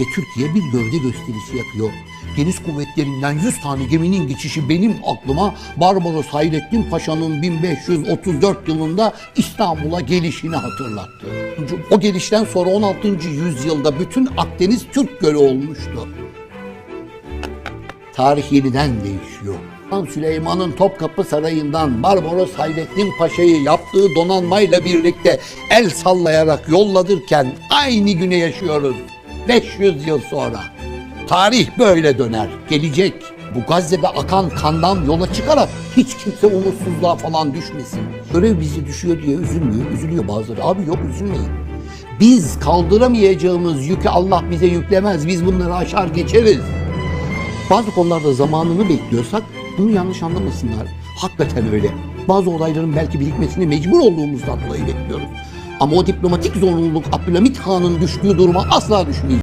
Ve Türkiye bir gövde gösterisi yapıyor. Deniz kuvvetlerinden 100 tane geminin geçişi benim aklıma Barbaros Hayrettin Paşa'nın 1534 yılında İstanbul'a gelişini hatırlattı. O gelişten sonra 16. yüzyılda bütün Akdeniz Türk Gölü olmuştu. Tarih yeniden değişiyor. Süleyman'ın Topkapı Sarayı'ndan Barbaros Hayrettin Paşa'yı yaptığı donanmayla birlikte el sallayarak yolladırken aynı güne yaşıyoruz. 500 yıl sonra. Tarih böyle döner. Gelecek. Bu Gazze'de akan kandan yola çıkarak hiç kimse umutsuzluğa falan düşmesin. Görev bizi düşüyor diye üzülmüyor. Üzülüyor bazıları. Abi yok üzülmeyin. Biz kaldıramayacağımız yükü Allah bize yüklemez. Biz bunları aşar geçeriz. Bazı konularda zamanını bekliyorsak bunu yanlış anlamasınlar. Hakikaten öyle. Bazı olayların belki birikmesini mecbur olduğumuzdan dolayı bekliyoruz. Ama o diplomatik zorunluluk Abdülhamit Han'ın düştüğü duruma asla düşmeyecek.